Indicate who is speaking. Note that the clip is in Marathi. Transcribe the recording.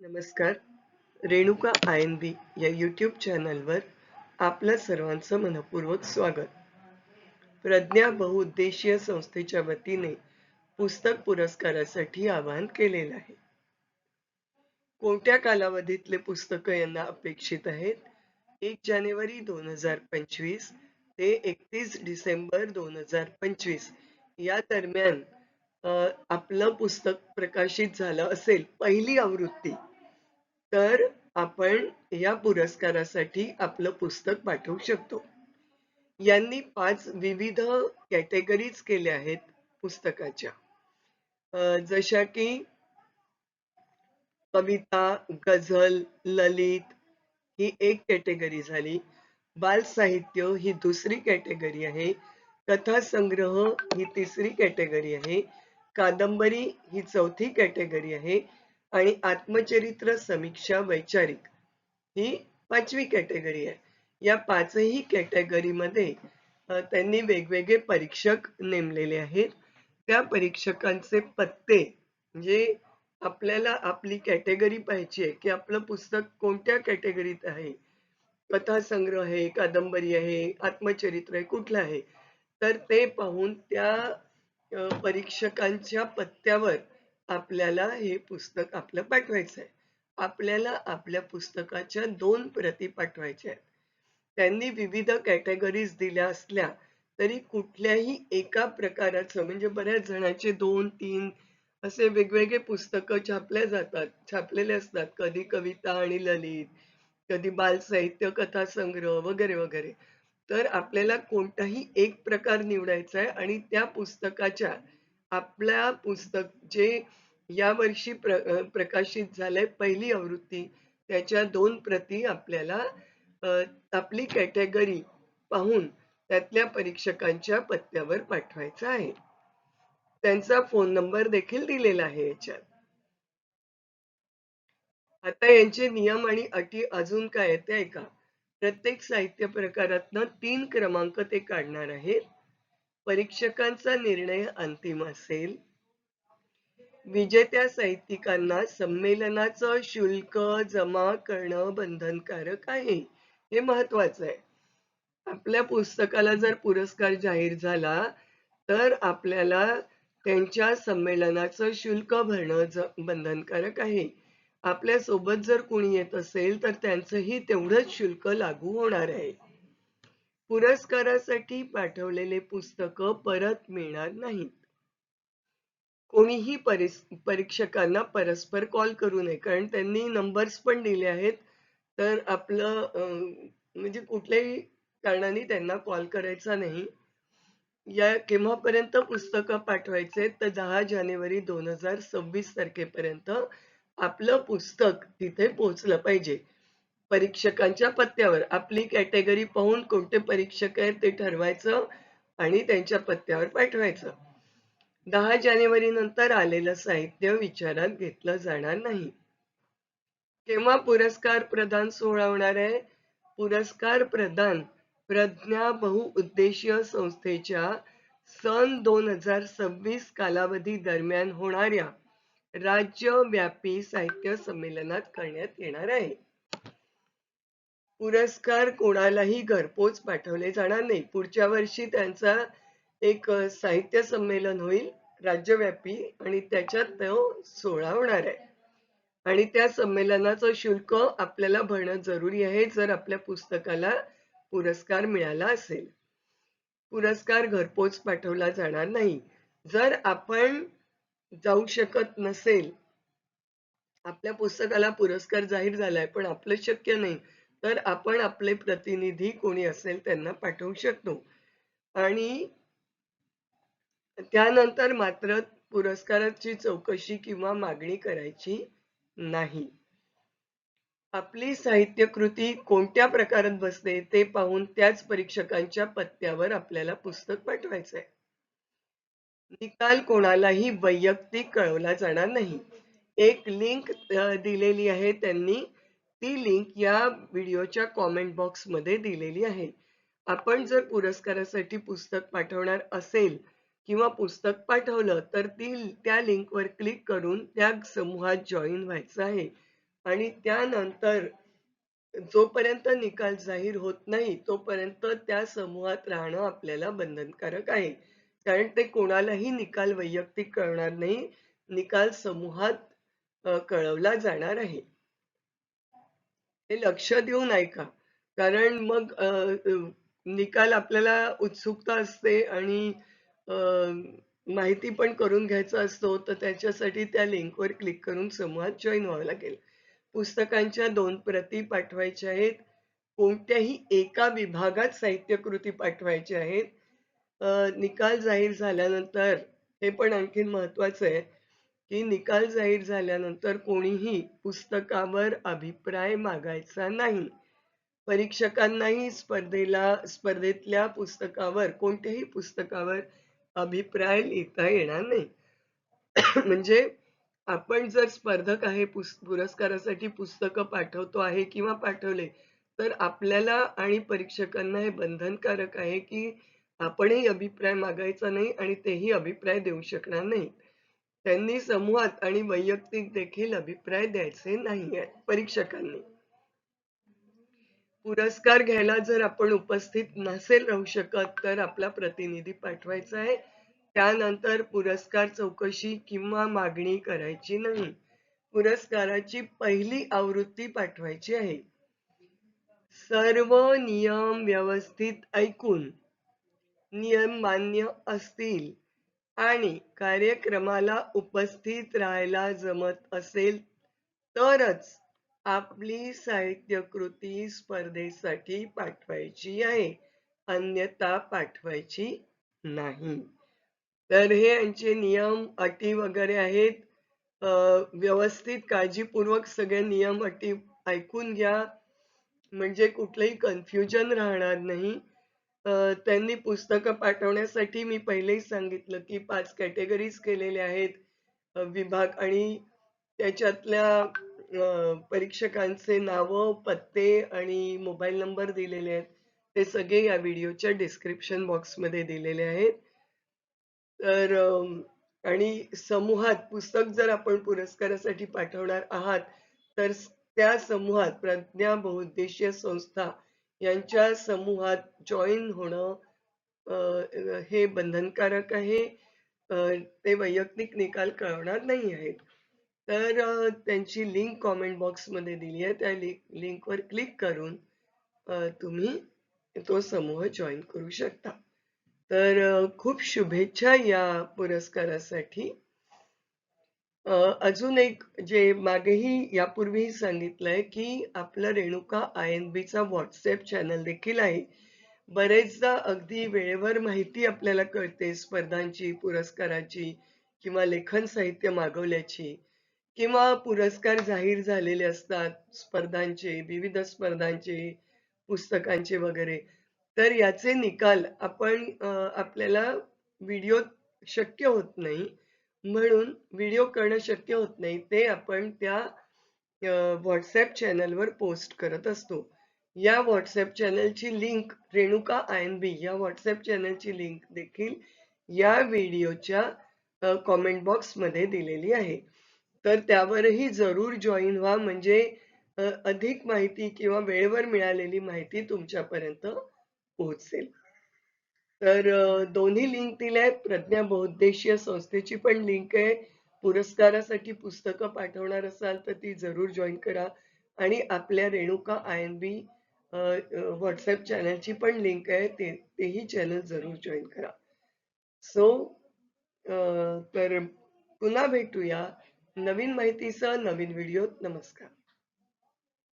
Speaker 1: नमस्कार. रेणुका आय एन बी या यूट्यूब चॅनलवर आपलं सर्वांचं मनपूर्वक स्वागत. प्रज्ञा बहुउद्देशीय संस्थेच्या वतीने पुस्तक पुरस्कारासाठी आवाहन केलेलं आहे. कोणत्या कालावधीतले पुस्तकं यांना अपेक्षित आहेत? एक जानेवारी दोन हजार पंचवीस ते एकतीस डिसेंबर दोन हजार पंचवीस या दरम्यान आपलं पुस्तक प्रकाशित झालं असेल पहिली आवृत्ती. तर आपण या पुरस्कारासाठी आपलं पुस्तक पाठवू शकतो. यांनी पाच विविध कॅटेगरीज केल्या आहेत पुस्तकाच्या. जशा की कविता गझल ललित ही एक कॅटेगरी झाली. बाल साहित्य ही दुसरी कॅटेगरी आहे. कथा संग्रह ही तिसरी कॅटेगरी आहे. कादंबरी ही चौथी कॅटेगरी आहे. आणि आत्मचरित्र समीक्षा वैचारिक ही पाचवी कॅटेगरी आहे. या पाचही कॅटेगरीमध्ये त्यांनी वेगवेगळे परीक्षक नेमलेले आहेत. त्या परीक्षकांचे पत्ते म्हणजे आपल्याला आपली कॅटेगरी पाहिजे आहे की आपलं पुस्तक कोणत्या कॅटेगरीत आहे? कथा संग्रह आहे कादंबरी आहे आत्मचरित्र आहे कुठलं आहे? तर ते पाहून त्या परीक्षकांच्या पत्त्यावर आपल्याला हे पुस्तक आपलं पाठवायचं आहे आपल्याला आपल्या पुस्तकाच्या दोन प्रती पाठवायच्या आहेत. त्यांनी विविध कॅटेगरीज दिल्या असल्या तरी कुठल्याही एका प्रकाराचं म्हणजे बऱ्याच जणांचे दोन तीन असे वेगवेगळे पुस्तकं छापल्या जातात छापलेले असतात. कधी कविता आणि ललित कधी बाल साहित्य कथा संग्रह वगैरे वगैरे. तर आपल्याला कोणताही एक प्रकार निवडायचा आहे आणि त्या पुस्तकाच्या आपल्या पुस्तक जे यावर्षी प्र प्रकाशित झालंय पहिली आवृत्ती त्याच्या दोन प्रती आपल्याला आपली कॅटेगरी पाहून त्यातल्या परीक्षकांच्या पत्त्यावर पाठवायचा आहे. त्यांचा फोन नंबर देखील दिलेला आहे याच्यात. आता यांचे नियम आणि अटी अजून काय आहेत ते ऐका. प्रत्येक साहित्य प्रकारातनं तीन क्रमांक ते काढणार आहेत. परीक्षकांचा निर्णय अंतिम असेल? विजेत्या साहित्यिकांना संमेलनाचं शुल्क जमा करणं बंधनकारक आहे हे महत्वाचं आहे. आपल्या पुस्तकाला जर पुरस्कार जाहीर झाला तर आपल्याला त्यांच्या संमेलनाचं शुल्क भरणं बंधनकारक आहे. आपल्यासोबत जर कोणी येत असेल तर त्यांचंही तेवढंच शुल्क लागू होणार आहे. पुरस्कारासाठी पाठवलेले पुस्तक परत मिळणार नाहीत. कोणीही परीक्षकांना परस्पर कॉल करू नये कारण त्यांनी नंबर्स पण दिले आहेत. तर आपलं म्हणजे कुठल्याही कारणाने त्यांना कॉल करायचा नाही. या केव्हापर्यंत पुस्तकं पाठवायचे तर दहा जानेवारी दोन हजार सव्वीस तारखेपर्यंत आपलं पुस्तक तिथे पोहोचलं पाहिजे. परीक्षकांच्या पत्त्यावर. आपली कॅटेगरी पाहून कोणते परीक्षक आहेत ते ठरवायचं आणि त्यांच्या पत्त्यावर पाठवायचं. दहा जानेवारी नंतर आलेलं साहित्य विचारात घेतलं जाणार नाही. केव्हा पुरस्कार प्रदान सोहळा होणार आहे? पुरस्कार प्रदान प्रज्ञा बहुउद्देशीय संस्थेच्या सन दोन हजार सव्वीस कालावधी दरम्यान होणाऱ्या राज्यव्यापी साहित्य संमेलनात करण्यात येणार आहे. पुरस्कार कोणालाही घरपोच पाठवले जाणार नाही. पुढच्या वर्षी त्यांचा एक साहित्य संमेलन होईल राज्यव्यापी आणि त्याच्यात तो सोहळा होणार आहे. आणि त्या संमेलनाचं शुल्क आपल्याला भरणं जरुरी आहे जर आपल्या पुस्तकाला पुरस्कार मिळाला असेल. पुरस्कार घरपोच पाठवला जाणार नाही. जर आपण जाऊ शकत नसेल आपल्या पुस्तकाला पुरस्कार जाहीर झालाय पण आपलं शक्य नाही तर आपण आपले प्रतिनिधी कोणी असेल त्यांना पाठवू शकतो. आणि त्यानंतर मात्र पुरस्काराची चौकशी किंवा मागणी करायची नाही. आपली साहित्य कृती कोणत्या प्रकारात बसते ते पाहून त्याच परीक्षकांच्या पत्त्यावर आपल्याला पुस्तक पाठवायचं आहे निकाल कोणालाही वैयक्तिक कळवला जाणार नाही. एक लिंक दिलेली आहे त्यांनी ती लिंक या व्हिडिओच्या कॉमेंट बॉक्समध्ये दिलेली आहे. आपण जर पुरस्कारासाठी पुस्तक पाठवणार असेल किंवा पुस्तक पाठवलं तर ती त्या लिंकवर क्लिक करून त्या समूहात जॉईन व्हायचं आहे. आणि त्यानंतर जोपर्यंत निकाल जाहीर होत नाही तोपर्यंत त्या समूहात राहणं आपल्याला बंधनकारक आहे. कारण ते कोणालाही निकाल वैयक्तिक कळणार नाही. निकाल समूहात कळवला जाणार आहे. हे लक्ष देऊन ऐका कारण मग निकाल आपल्याला उत्सुकता असते आणि माहिती पण करून घ्यायचा असतो तर त्याच्यासाठी त्या लिंकवर क्लिक करून समूहात जॉईन व्हावं लागेल. पुस्तकांच्या दोन प्रती पाठवायच्या आहेत. कोणत्याही एका विभागात साहित्यकृती पाठवायच्या आहेत. निकाल जाहीर झाल्यानंतर हे पण आणखीन महत्वाचं आहे की निकाल जाहीर झाल्यानंतर कोणीही पुस्तकावर अभिप्राय मागायचा नाही. परीक्षकांनाही स्पर्धेला स्पर्धेतल्या पुस्तकावर कोणत्याही पुस्तकावर अभिप्राय लिहिता येणार नाही. म्हणजे आपण जर स्पर्धक आहे पुरस्कारासाठी पुस्तकं पाठवतो आहे किंवा पाठवले तर आपल्याला आणि परीक्षकांना हे बंधनकारक आहे की आपणही अभिप्राय मागायचा नाही आणि तेही अभिप्राय देऊ शकणार नाही त्यांनी समूहात आणि वैयक्तिक देखील अभिप्राय द्यायचे नाही परीक्षकांनी. पुरस्कार घ्यायला जर आपण उपस्थित नसेल राहू शकत तर आपला प्रतिनिधी पाठवायचा आहे. त्यानंतर पुरस्कार चौकशी किंवा मागणी करायची नाही. पुरस्काराची पहिली आवृत्ती पाठवायची आहे. सर्व नियम व्यवस्थित ऐकून नियम मान्य असतील आणि कार्यक्रमाला उपस्थित राहायला जमत असेल तरच आपली साहित्यकृती स्पर्धेसाठी पाठवायची आहे. अन्यथा पाठवायची नाही. तर हे यांचे नियम अटी वगैरे आहेत. व्यवस्थित काळजीपूर्वक सगळे नियम अटी ऐकून घ्या. म्हणजे कुठलंही कन्फ्युजन राहणार नाही. त्यांनी पुस्तकं पाठवण्यासाठी मी पहिलेही सांगितलं की पाच कॅटेगरीज केलेल्या आहेत. विभाग आणि त्याच्यातल्या परीक्षकांचे नाव पत्ते आणि मोबाईल नंबर दिलेले आहेत. ते सगळे या व्हिडिओच्या डिस्क्रिप्शन बॉक्समध्ये दिलेले आहेत. तर आणि समूहात पुस्तक जर आपण पुरस्कारासाठी पाठवणार आहात तर त्या समूहात प्रज्ञा बहुउद्देशीय संस्था यांच्या समूहात जॉईन होणं हे बंधनकारक आहे. ते वैयक्तिक निकाल कळवणार नाही आहेत. तर त्यांची लिंक कॉमेंट बॉक्समध्ये दिली आहे. त्या लिंकवर क्लिक करून तुम्ही तो समूह जॉईन करू शकता. तर खूप शुभेच्छा या पुरस्कारासाठी. अजून एक जे मागेही यापूर्वीही सांगितलंय की आपलं रेणुका आय एन बीचा व्हॉट्सअप चॅनल देखील आहे. बरेचदा अगदी वेळेवर माहिती आपल्याला कळते स्पर्धांची पुरस्काराची किंवा लेखन साहित्य मागवल्याची किंवा पुरस्कार जाहीर झालेले असतात स्पर्धांचे विविध स्पर्धांचे पुस्तकांचे वगैरे. तर याचे निकाल आपण आपल्याला व्हिडिओ शक्य होत नाही. म्हणून व्हिडिओ करणं शक्य होत नाही. ते आपण त्या व्हॉट्सअप चॅनलवर पोस्ट करत असतो. या WhatsApp चॅनलची link Renuka I N B या व्हॉट्सअप चॅनलची लिंक देखील या व्हिडिओच्या कॉमेंट बॉक्समध्ये दिलेली आहे. तर त्यावरही जरूर जॉईन व्हा. म्हणजे अधिक माहिती किंवा वेळेवर मिळालेली माहिती तुमच्यापर्यंत पोहोचेल. तर दोन्ही लिंक दिल्या प्रज्ञा बहुद्देशीय संस्थेची पण लिंक आहे. पुरस्कारासाठी पुस्तकं पाठवणार असाल तर ती जरूर जॉईन करा. आणि आपल्या Renuka I N B WhatsApp चॅनलची पण लिंक आहे. ते तेही चॅनल जरूर जॉईन करा. सो तर पुन्हा भेटूया. नवीन माहितीसह नवीन व्हिडिओ नमस्कार.